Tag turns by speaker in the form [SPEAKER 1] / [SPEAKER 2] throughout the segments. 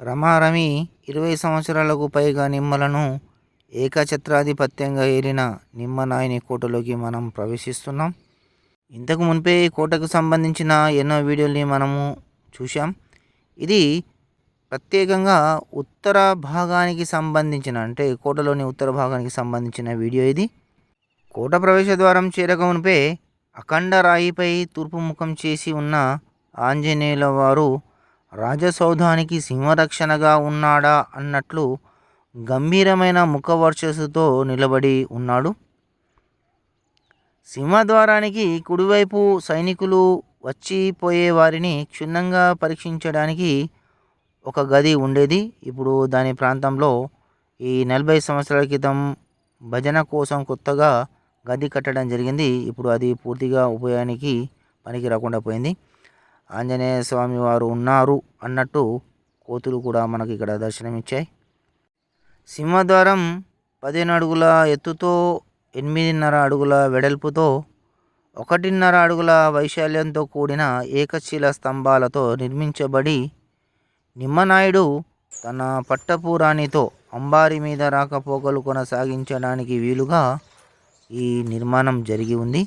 [SPEAKER 1] రమారమి ఇరవై సంవత్సరాలకు పైగా నిమ్మలను ఏకఛత్రాధిపత్యంగా ఏలిన నిమ్మనాయని కోటలోకి మనం ప్రవేశిస్తున్నాం. ఇంతకు మునిపే ఈ కోటకు సంబంధించిన ఎన్నో వీడియోల్ని మనము చూశాం. ఇది ప్రత్యేకంగా ఉత్తర భాగానికి సంబంధించిన అంటే కోటలోని ఉత్తర భాగానికి సంబంధించిన వీడియో ఇది. కోట ప్రవేశ ద్వారం చేరక మునిపే అఖండ రాయిపై తూర్పు ముఖం చేసి ఉన్న ఆంజనేయుల వారు రాజసౌధానికి సింహరక్షణగా ఉన్నాడా అన్నట్లు గంభీరమైన ముఖవర్చస్సుతో నిలబడి ఉన్నాడు. సింహద్వారానికి కుడివైపు సైనికులు వచ్చిపోయే వారిని క్షుణ్ణంగా పరీక్షించడానికి ఒక గది ఉండేది. ఇప్పుడు దాని ప్రాంతంలో ఈ నలభై సంవత్సరాల క్రితం భజన కోసం కొత్తగా గది కట్టడం జరిగింది. ఇప్పుడు అది పూర్తిగా ఉపయోగానికి పనికి రాకుండా పోయింది. ఆంజనేయ స్వామి వారు ఉన్నారు అన్నట్టు కోతులు కూడా మనకి ఇక్కడ దర్శనమిచ్చాయి. సింహద్వారం పదిహేను అడుగుల ఎత్తుతో ఎనిమిదిన్నర అడుగుల వెడల్పుతో ఒకటిన్నర అడుగుల వైశాల్యంతో కూడిన ఏకశిల స్తంభాలతో నిర్మించబడి నిమ్మనాయుడు తన పట్టపురాణితో అంబారి మీద రాకపోకలు కొనసాగించడానికి వీలుగా ఈ నిర్మాణం జరిగి ఉంది.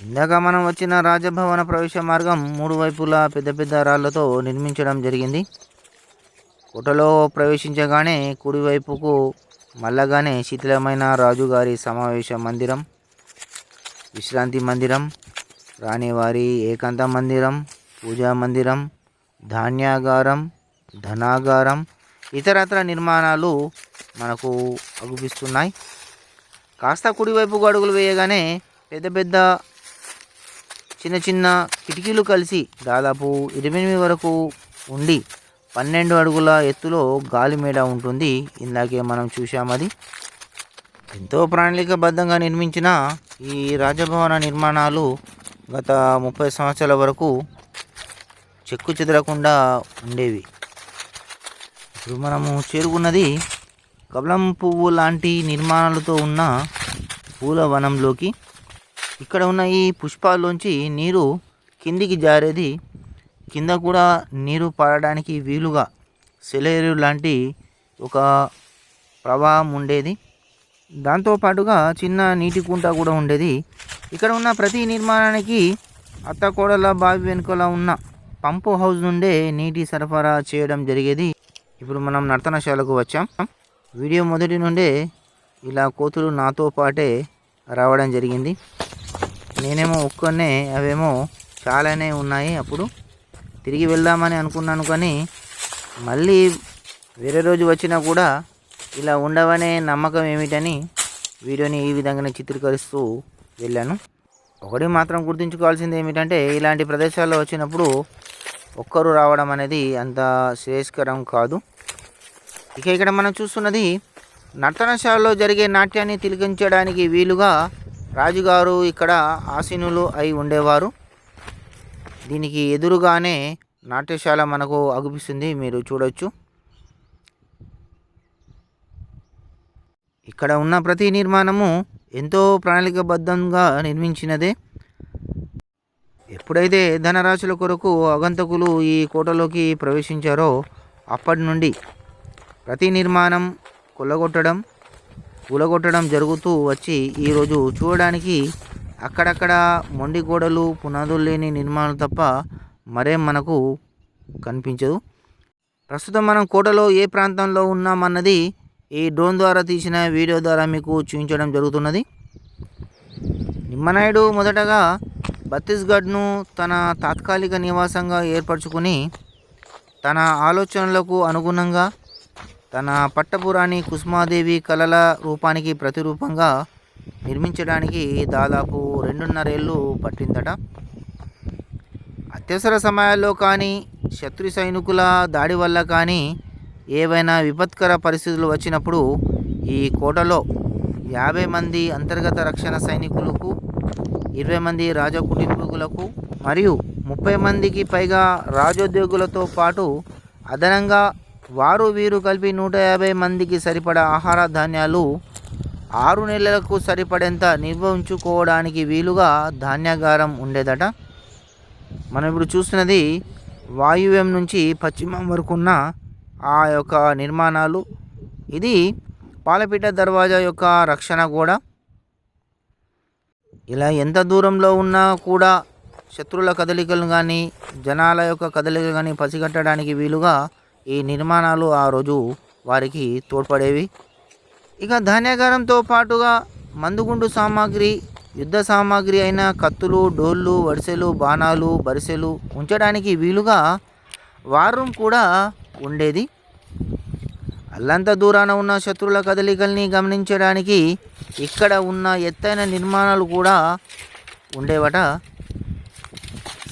[SPEAKER 1] ఇందాక మనం వచ్చిన రాజభవన ప్రవేశ మార్గం మూడు వైపులా పెద్ద పెద్ద రాళ్ళతో నిర్మించడం జరిగింది. కోటలో ప్రవేశించగానే కుడివైపుకు మల్లగానే శిథిలమైన రాజుగారి సమావేశ మందిరం విశ్రాంతి మందిరం రాణివారి ఏకాంత మందిరం పూజా మందిరం ధాన్యాగారం ధనాగారం ఇతరత్ర నిర్మాణాలు మనకు అగుపిస్తున్నాయి. కాస్త కుడివైపుకు అడుగులు వేయగానే పెద్ద పెద్ద చిన్న చిన్న కిటికీలు కలిసి దాదాపు ఇరవై ఎనిమిది వరకు ఉండి పన్నెండు అడుగుల ఎత్తులో గాలి మేడ ఉంటుంది. ఇందాకే మనం చూసాం అది. ఎంతో ప్రణాళికబద్ధంగా నిర్మించిన ఈ రాజభవన నిర్మాణాలు గత ముప్పై సంవత్సరాల వరకు చెక్కు చెదరకుండా ఉండేవి. ఇప్పుడు మనము చేరుకున్నది కమలం పువ్వు లాంటి నిర్మాణాలతో ఉన్న పూల వనంలోకి ఇక్కడ ఉన్న ఈ పుష్పాల్లోంచి నీరు కిందికి జారేది కింద కూడా నీరు పడడానికి వీలుగా సెలేరు లాంటి ఒక ప్రవాహం ఉండేది. దాంతోపాటుగా చిన్న నీటి కుంట కూడా ఉండేది. ఇక్కడ ఉన్న ప్రతి నిర్మాణానికి అత్తకోడల బావి వెనుకల ఉన్న పంపు హౌస్ నుండే నీటి సరఫరా చేయడం జరిగేది. ఇప్పుడు మనం నర్తనశాలకు వచ్చాం. వీడియో మొదటి నుండే ఇలా కోతులు నాతో పాటే రావడం జరిగింది. నేనేమో ఒక్కనే అవేమో చాలానే ఉన్నాయి అప్పుడు. తిరిగి వెళ్దామని అనుకున్నాను కానీ మళ్ళీ వేరే రోజు వచ్చినా కూడా ఇలా ఉండవనే నమ్మకం ఏమిటని వీడియోని ఈ విధంగానే చిత్రీకరిస్తూ వెళ్ళాను. ఒకటి మాత్రం గుర్తుంచుకోవాల్సింది ఏమిటంటే ఇలాంటి ప్రదేశాల్లో వచ్చినప్పుడు ఒక్కరు రావడం అనేది అంత శ్రేయస్కరం కాదు. ఇక ఇక్కడ మనం చూస్తున్నది నర్తనశాలలో జరిగే నాట్యాన్ని తిలకించడానికి వీలుగా రాజుగారు ఇక్కడ ఆసీనులు అయి ఉండేవారు. దీనికి ఎదురుగానే నాట్యశాల మనకు అగుపిస్తుంది. మీరు చూడొచ్చు. ఇక్కడ ఉన్న ప్రతి నిర్మాణము ఎంతో ప్రణాళికబద్ధంగా నిర్మించినదే. ఎప్పుడైతే ధనరాశుల కొరకు అగంతకులు ఈ కోటలోకి ప్రవేశించారో అప్పటి నుండి ప్రతి నిర్మాణం కొల్లగొట్టడం కూలగొట్టడం జరుగుతూ వచ్చి ఈరోజు చూడడానికి అక్కడక్కడ మొండి గోడలు పునాదులు లేని నిర్మాణాలు తప్ప మరేం మనకు కనిపించదు. ప్రస్తుతం మనం కోటలో ఏ ప్రాంతంలో ఉన్నామన్నది ఈ డ్రోన్ ద్వారా తీసిన వీడియో ద్వారా మీకు చూపించడం జరుగుతున్నది. నిమ్మనాయుడు మొదటగా ఛత్తీస్గఢ్ను తన తాత్కాలిక నివాసంగా ఏర్పరచుకుని తన ఆలోచనలకు అనుగుణంగా తన పట్టపురాణి కుసుమాదేవి కళల రూపానికి ప్రతిరూపంగా నిర్మించడానికి దాదాపు రెండున్నరేళ్ళు పట్టిందట. అత్యవసర సమయాల్లో కానీ శత్రు సైనికుల దాడి వల్ల కానీ ఏవైనా విపత్కర పరిస్థితులు వచ్చినప్పుడు ఈ కోటలో యాభై మంది అంతర్గత రక్షణ సైనికులకు ఇరవై మంది రాజకుటుంబీకులకు మరియు ముప్పై మందికి పైగా రాజోద్యోగులతో పాటు అదనంగా వారు వీరు కలిపి నూట యాభై మందికి సరిపడా ఆహార ధాన్యాలు ఆరు నెలలకు సరిపడేంత నిల్వ ఉంచుకోవడానికి వీలుగా ధాన్యాగారం ఉండేదట. మనం ఇప్పుడు చూస్తున్నది వాయువ్యం నుంచి పశ్చిమం వరకు ఉన్న ఆ యొక్క నిర్మాణాలు. ఇది పాలపీట దర్వాజా యొక్క రక్షణ కూడా ఇలా ఎంత దూరంలో ఉన్నా కూడా శత్రుల కదలికలు కానీ జనాల యొక్క కదలికలు కానీ పసిగట్టడానికి వీలుగా ఈ నిర్మాణాలు ఆ రోజు వారికి తోడ్పడేవి. ఇక ధాన్యాగారంతో పాటుగా మందుగుండు సామాగ్రి యుద్ధ సామాగ్రి అయిన కత్తులు డోళ్ళు వడిసెలు బాణాలు బరిసెలు ఉంచడానికి వీలుగా వారం కూడా ఉండేది. అల్లంత దూరాన ఉన్న శత్రుల కదలికల్ని గమనించడానికి ఇక్కడ ఉన్న ఎత్తైన నిర్మాణాలు కూడా ఉండేవట.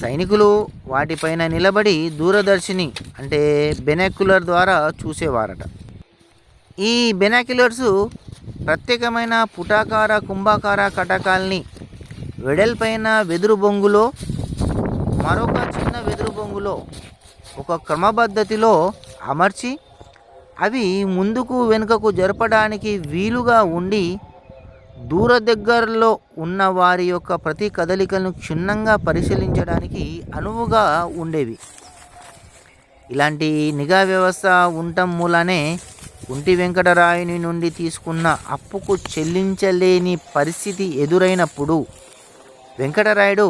[SPEAKER 1] సైనికులు వాటిపైన నిలబడి దూరదర్శిని అంటే బెనాక్యులర్ ద్వారా చూసేవారట. ఈ బెనాక్యులర్స్ ప్రత్యేకమైన పుటాకార కుంభాకార కటకాల్ని వెడల్పైన వెదురు బొంగులో మరొక చిన్న వెదురు బొంగులో ఒక క్రమపద్ధతిలో అమర్చి అవి ముందుకు వెనుకకు జరపడానికి వీలుగా ఉండి దూర దగ్గరలో ఉన్న వారి యొక్క ప్రతి కదలికలను క్షుణ్ణంగా పరిశీలించడానికి అనువుగా ఉండేవి. ఇలాంటి నిఘా వ్యవస్థ ఉండటం మూలనే కుంటి వెంకటరాయుని నుండి తీసుకున్న అప్పుకు చెల్లించలేని పరిస్థితి ఎదురైనప్పుడు వెంకటరాయుడు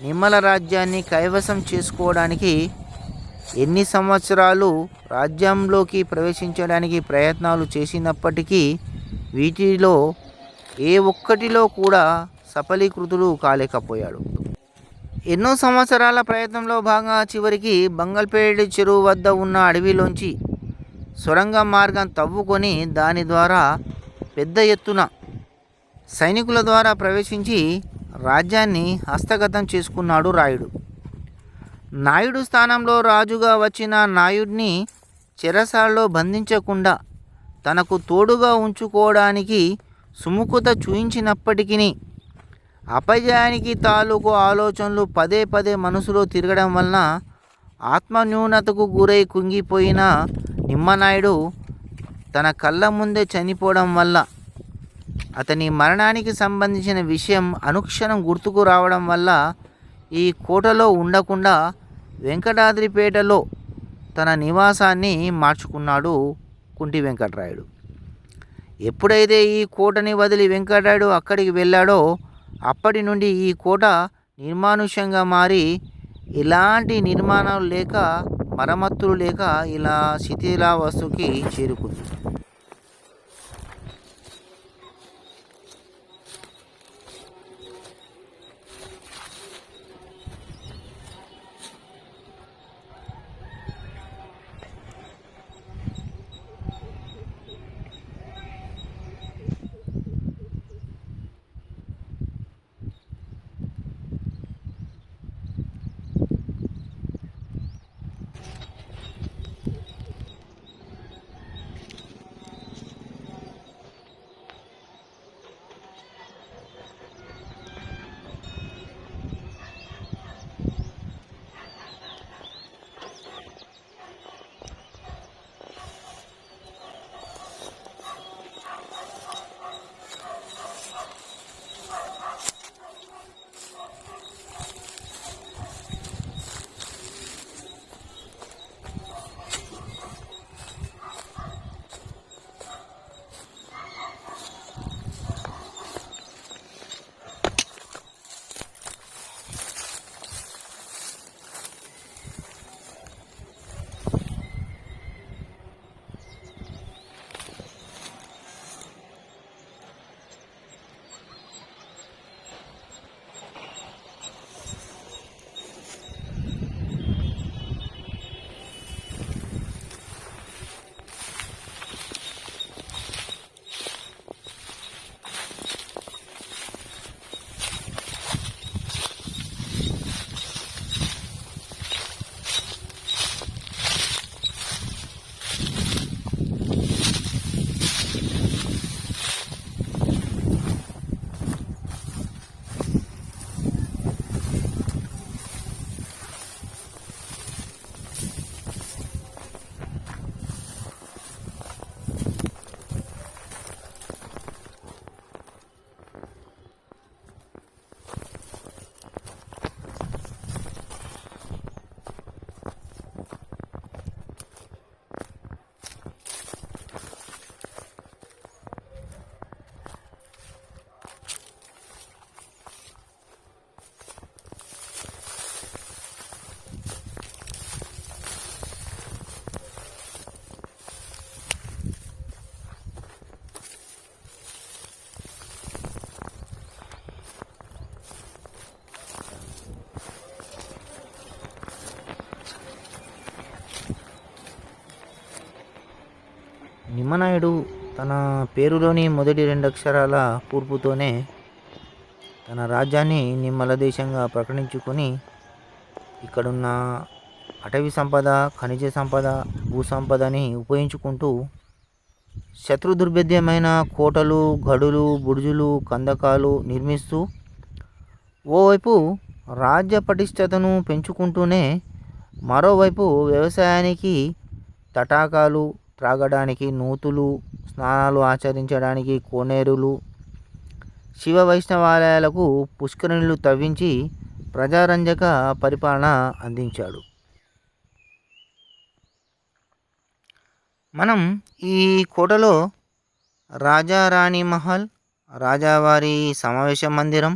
[SPEAKER 1] నిమ్మల రాజ్యాన్ని కైవసం చేసుకోవడానికి ఎన్ని సంవత్సరాలు రాజ్యంలోకి ప్రవేశించడానికి ప్రయత్నాలు చేసినప్పటికీ వీటిలో ఏ ఒక్కటిలో కూడా సఫలీకృతుడు కాలేకపోయాడు. ఎన్నో సంవత్సరాల ప్రయత్నంలో భాగంగా చివరికి బంగల్పేడి చెరువు వద్ద ఉన్న అడవిలోంచి సొరంగ మార్గం తవ్వుకొని దాని ద్వారా పెద్ద ఎత్తున సైనికుల ద్వారా ప్రవేశించి రాజ్యాన్ని హస్తగతం చేసుకున్నాడు రాయుడు. నాయుడు స్థానంలో రాజుగా వచ్చిన నాయుడిని చెరసాలలో బంధించకుండా తనకు తోడుగా ఉంచుకోవడానికి సుముఖత చూయించినప్పటికీ అపజయానికి తాలూకు ఆలోచనలు పదే పదే మనసులో తిరగడం వలన ఆత్మన్యూనతకు గురై కుంగిపోయిన నిమ్మనాయుడు తన కళ్ళ ముందే చనిపోవడం వల్ల అతని మరణానికి సంబంధించిన విషయం అనుక్షణం గుర్తుకు రావడం వల్ల ఈ కోటలో ఉండకుండా వెంకటాద్రిపేటలో తన నివాసాన్ని మార్చుకున్నాడు కుంటి వెంకటరాయుడు. ఎప్పుడైతే ఈ కోటని వదిలి వెంకటరాయుడు అక్కడికి వెళ్ళాడో అప్పటి నుండి ఈ కోట నిర్మానుష్యంగా మారి ఎలాంటి నిర్మాణాలు లేక మరమ్మతులు లేక ఇలా శిథిలావస్థకి చేరుకుంది. తిమ్మనాయుడు తన పేరులోని మొదటి రెండు అక్షరాల కూర్పుతోనే తన రాజ్యాన్ని నిమ్మల దేశంగా ప్రకటించుకొని ఇక్కడున్న అటవీ సంపద ఖనిజ సంపద భూ సంపదని ఉపయోగించుకుంటూ శత్రు దుర్భేద్యమైన కోటలు గడులు బుడుజులు కందకాలు నిర్మిస్తూ ఓవైపు రాజ్య పటిష్టతను పెంచుకుంటూనే మరోవైపు వ్యవసాయానికి తటాకాలు త్రాగడానికి నూతులు స్నానాలు ఆచరించడానికి కోనేరులు శివ వైష్ణవాలయాలకు పుష్కరిణులు తవ్వించి ప్రజారంజక పరిపాలన అందించాడు. మనం ఈ కోటలో రాజారాణి మహల్ రాజావారి సమావేశ మందిరం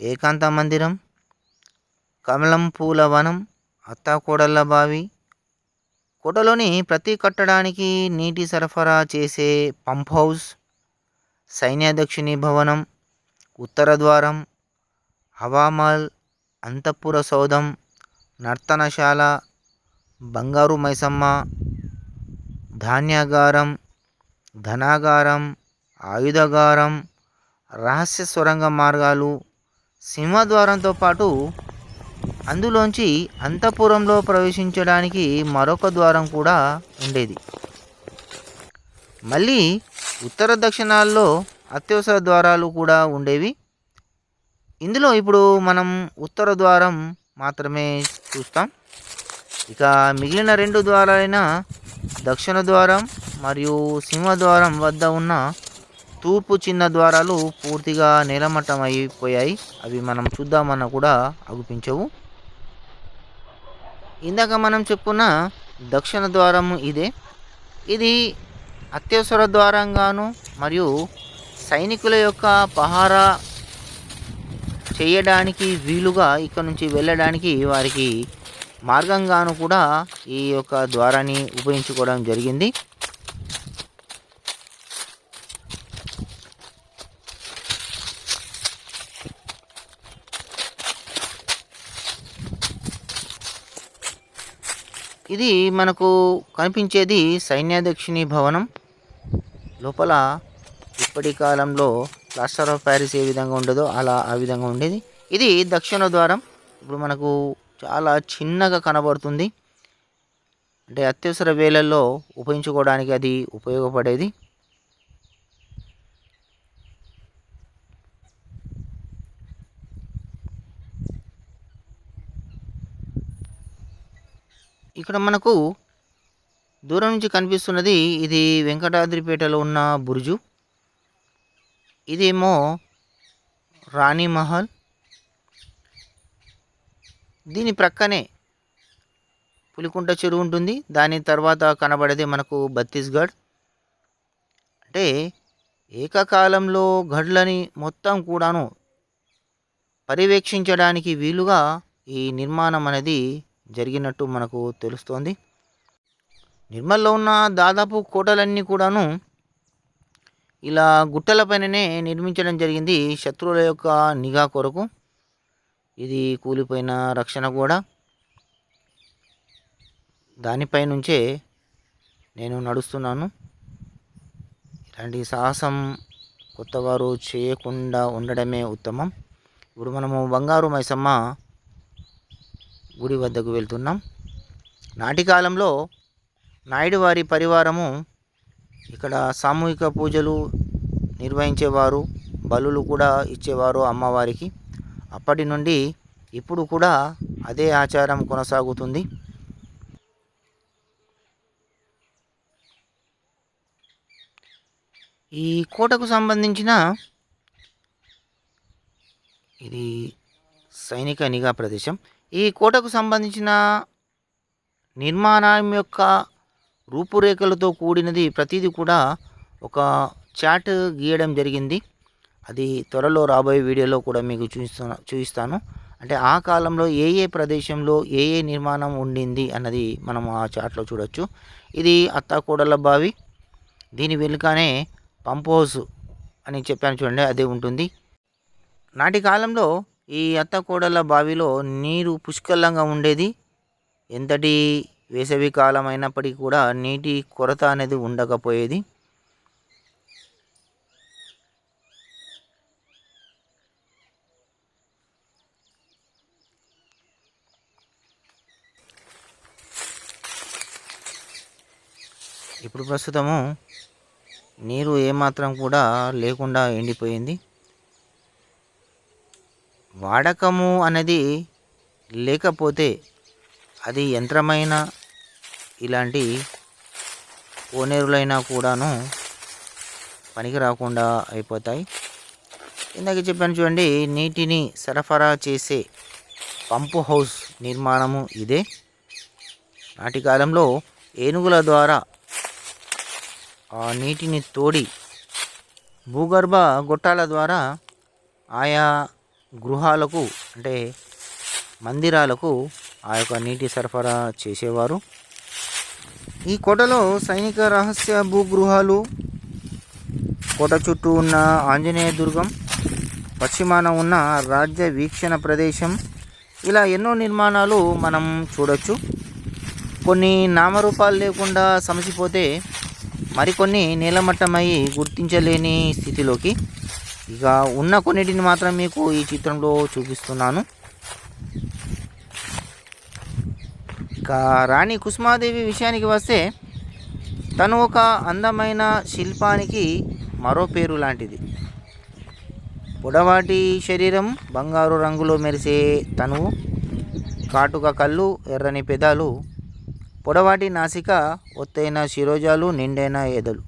[SPEAKER 1] ఏకాంత మందిరం కమలం పూల వనం అత్తాకోడళ్ళ బావి కోటలోని ప్రతి కట్టడానికి నీటి సరఫరా చేసే పంప్ హౌస్ సైన్యాధ్యక్షుని భవనం ఉత్తర ద్వారం హవామల్ అంతఃపుర సౌధం నర్తనశాల బంగారు మైసమ్మ ధాన్యాగారం ధనాగారం ఆయుధగారం రహస్య సొరంగ మార్గాలు సింహద్వారంతో పాటు అందులోంచి అంతఃపురంలో ప్రవేశించడానికి మరొక ద్వారం కూడా ఉండేది. మళ్ళీ ఉత్తర దక్షిణాల్లో అత్యవసర ద్వారాలు కూడా ఉండేవి. ఇందులో ఇప్పుడు మనం ఉత్తర ద్వారం మాత్రమే చూస్తాం. ఇక మిగిలిన రెండు ద్వారాలైన దక్షిణ ద్వారం మరియు సింహద్వారం వద్ద ఉన్న తూర్పు చిన్న ద్వారాలు పూర్తిగా నేలమట్టం అయిపోయాయి అవి మనం చూద్దామన్నా కూడా అగుపించవు ఇందాక మనం చెప్పుకున్న దక్షిణ ద్వారము ఇదే. ఇది అత్యవసర ద్వారంగాను మరియు సైనికుల యొక్క పహారా చేయడానికి వీలుగా ఇక్కడ నుంచి వెళ్ళడానికి వారికి మార్గంగాను కూడా ఈ యొక్క ద్వారాన్ని ఉపయోగించుకోవడం జరిగింది. ఇది మనకు కనిపించేది సైన్యాధ్యక్షుని భవనం. లోపల ఇప్పటి కాలంలో ప్లాస్టర్ ఆఫ్ ప్యారిస్ ఏ విధంగా ఉండదో అలా ఆ విధంగా ఉండేది. ఇది దక్షిణ ద్వారం. ఇప్పుడు మనకు చాలా చిన్నగా కనబడుతుంది. అంటే అత్యవసర వేళల్లో ఉపయోగించుకోవడానికి అది ఉపయోగపడేది. ఇక్కడ మనకు దూరం నుంచి కనిపిస్తున్నది ఇది వెంకటాద్రిపేటలో ఉన్న బురుజు. ఇదేమో రాణి మహల్ దీని ప్రక్కనే పులికుంట చెరువు ఉంటుంది. దాని తర్వాత కనబడేది మనకు బత్తీస్గఢ్. అంటే ఏకకాలంలో గడ్లని మొత్తం కూడాను పర్యవేక్షించడానికి వీలుగా ఈ నిర్మాణం అనేది జరిగినట్టు మనకు తెలుస్తోంది. నిర్మల్లో ఉన్న దాదాపు కోటలన్నీ కూడాను ఇలా గుట్టలపైననే నిర్మించడం జరిగింది శత్రువుల యొక్క నిఘా కొరకు. ఇది కూలిపోయిన రక్షణ కూడా. దానిపై నుంచే నేను నడుస్తున్నాను. ఇలాంటి సాహసం కొత్తవారు చేయకుండా ఉండడమే ఉత్తమం. ఇప్పుడు మనము బంగారు మైసమ్మ గుడి వద్దకు వెళ్తున్నాం. నాటి కాలంలో నాయుడు వారి పరివారము ఇక్కడ సామూహిక పూజలు నిర్వహించేవారు బలులు కూడా ఇచ్చేవారు అమ్మవారికి. అప్పటి నుండి ఇప్పుడు కూడా అదే ఆచారం కొనసాగుతుంది. ఈ కోటకు సంబంధించిన ఇది సైనిక నిఘా ప్రదేశం. ఈ కోటకు సంబంధించిన నిర్మాణం యొక్క రూపురేఖలతో కూడినది ప్రతిదీ కూడా ఒక చాట్ గీయడం జరిగింది. అది త్వరలో రాబోయే వీడియోలో కూడా మీకు చూపిస్తాను చూపిస్తాను. అంటే ఆ కాలంలో ఏ ఏ ప్రదేశంలో ఏ ఏ నిర్మాణం ఉండింది అన్నది మనం ఆ చాట్లో చూడొచ్చు. ఇది అత్తాకోడల బావి. దీని వెనుకనే పంప్ హౌస్ అని చెప్పాను చూడండి అదే ఉంటుంది. నాటి కాలంలో ఈ అత్తకోడల బావిలో నీరు పుష్కలంగా ఉండేది. ఎంతటి వేసవి కాలం అయినప్పటికీ కూడా నీటి కొరత అనేది ఉండకపోయేది. ఇప్పుడు ప్రస్తుతము నీరు ఏమాత్రం కూడా లేకుండా ఎండిపోయింది. వాడకము అనేది లేకపోతే అది యంత్రమైన ఇలాంటి కోనేరులైనా కూడాను పనికి రాకుండా అయిపోతాయి. ఇందాక చెప్పాను చూడండి నీటిని సరఫరా చేసే పంపు హౌస్ నిర్మాణము ఇదే. నాటి కాలంలో ఏనుగుల ద్వారా ఆ నీటిని తోడి భూగర్భ గొట్టాల ద్వారా ఆయా గృహాలకు అంటే మందిరాలకు ఆ యొక్క నీటి సరఫరా చేసేవారు. ఈ కోటలో సైనిక రహస్య భూగృహాలు కోట చుట్టూ ఉన్న ఆంజనేయ దుర్గం పశ్చిమాన ఉన్న రాజ్య వీక్షణ ప్రదేశం ఇలా ఎన్నో నిర్మాణాలు మనం చూడొచ్చు. కొన్ని నామరూపాలు లేకుండా సమసిపోతే మరికొన్ని నీలమట్టమై గుర్తించలేని స్థితిలోకి ఇక ఉన్న కొన్నిటిని మాత్రం మీకు ఈ చిత్రంలో చూపిస్తున్నాను. ఇక రాణి కుసుమాదేవి విషయానికి వస్తే తను ఒక అందమైన శిల్పానికి మరో పేరు లాంటిది. పొడవాటి శరీరం బంగారు రంగులో మెరిసే తనువు కాటుక కళ్ళు ఎర్రని పెదాలు పొడవాటి నాసిక ఒత్తైన శిరోజాలు నిండైన ఎదలు.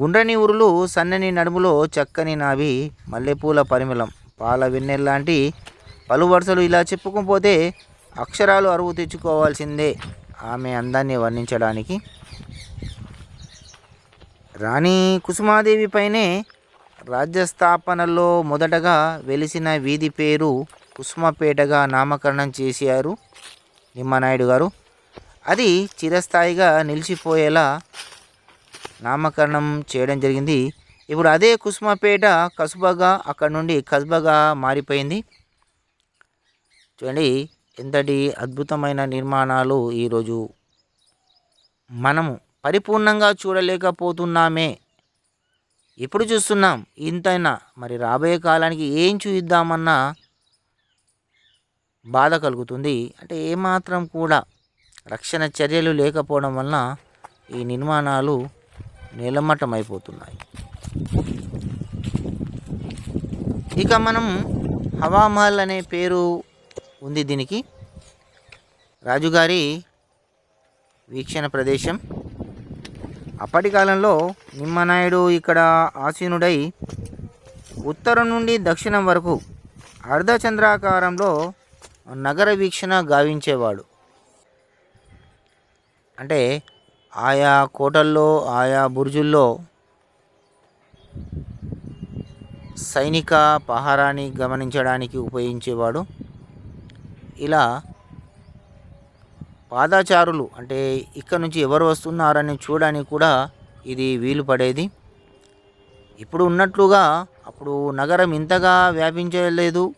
[SPEAKER 1] గుండ్రని ఉరులు సన్నని నడుములో చక్కని నాభి మల్లెపూల పరిమళం. పాల వెన్నెల్లాంటి పలు వరుసలు ఇలా చెప్పుకోపోతే అక్షరాలు అరువు తెచ్చుకోవాల్సిందే ఆమె అందాన్ని వర్ణించడానికి. రాణి కుసుమాదేవి పైనే రాజ్యస్థాపనలో మొదటగా వెలిసిన వీధి పేరు కుసుమపేటగా నామకరణం చేశారు నిమ్మనాయుడు గారు. అది చిరస్థాయిగా నిలిచిపోయేలా నామకరణం చేయడం జరిగింది. ఇప్పుడు అదే కుసుమపేట కసుబగా అక్కడ నుండి కసుబగా మారిపోయింది. చూడండి ఎంతటి అద్భుతమైన నిర్మాణాలు ఈరోజు. మనము పరిపూర్ణంగా చూడలేకపోతున్నామే. ఇప్పుడు చూస్తున్నాం? ఇంతైనా. మరి రాబోయే కాలానికి ఏం చూద్దామన్నా బాధ కలుగుతుంది. అంటే ఏమాత్రం కూడా రక్షణ చర్యలు లేకపోవడం వలన ఈ నిర్మాణాలు నిలమట్టమైపోతున్నాయి ఇక మనం హవామహల్ అనే పేరు ఉంది దీనికి. రాజుగారి వీక్షణ ప్రదేశం. అప్పటి కాలంలో నిమ్మనాయుడు ఇక్కడ ఆసీనుడై ఉత్తరం నుండి దక్షిణం వరకు అర్ధచంద్రాకారంలో నగర వీక్షణ గావించేవాడు. అంటే ఆయా కోటల్లో ఆయా బుర్జుల్లో సైనిక పహారాన్ని గమనించడానికి ఉపయోగించేవాడు. ఇలా పాదాచారులు అంటే ఇక్కడ నుంచి ఎవరు వస్తున్నారని చూడడానికి కూడా ఇది వీలు పడేది. ఇప్పుడు ఉన్నట్లుగా అప్పుడు నగరం ఇంతగా వ్యాపించలేదు.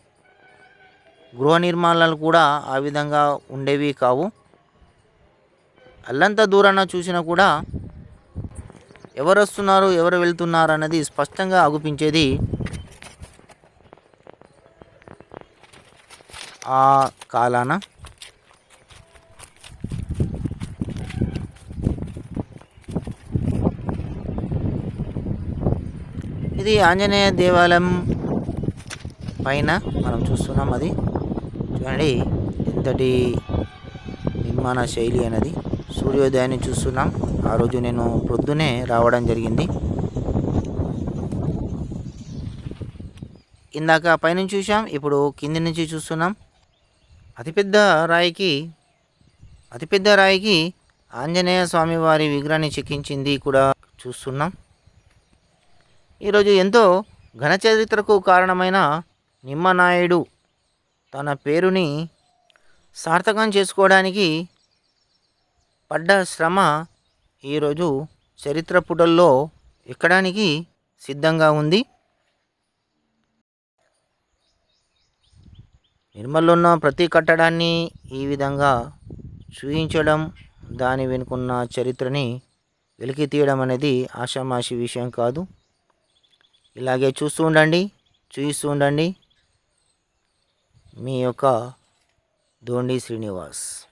[SPEAKER 1] గృహ నిర్మాణాలు కూడా ఆ విధంగా ఉండేవి కావు. అల్లంత దూరాన చూసినా కూడా ఎవరు వస్తున్నారు ఎవరు వెళ్తున్నారు అన్నది స్పష్టంగా అగుపించేది ఆ కాలాన. ఇది ఆంజనేయ దేవాలయం పైన మనం చూస్తున్నాం అది. చూడండి ఎంతటి నిర్మాణ శైలి అనేది సూర్యోదయాన్ని చూస్తున్నాం. ఆ రోజు నేను పొద్దునే రావడం జరిగింది. ఇందాక పైనుంచి చూసాం ఇప్పుడు కింది నుంచి చూస్తున్నాం. అతిపెద్ద రాయికి అతిపెద్ద రాయికి ఆంజనేయ స్వామి వారి విగ్రహాన్ని చెక్కించింది కూడా చూస్తున్నాం. ఈరోజు ఎంతో ఘన చరిత్రకు కారణమైన నిమ్మనాయుడు తన పేరుని సార్థకం చేసుకోవడానికి పడ్డ శ్రమ ఈరోజు చరిత్ర పుటల్లో ఎక్కడానికి సిద్ధంగా ఉంది? నిర్మల్లో ఉన్న ప్రతి కట్టడాన్ని ఈ విధంగా చూయించడం దాని వెనుకున్న చరిత్రని వెలికి తీయడం అనేది ఆషామాషి విషయం కాదు. ఇలాగే చూస్తూ ఉండండి చూయిస్తూ ఉండండి. మీ యొక్క ధోండి శ్రీనివాస్.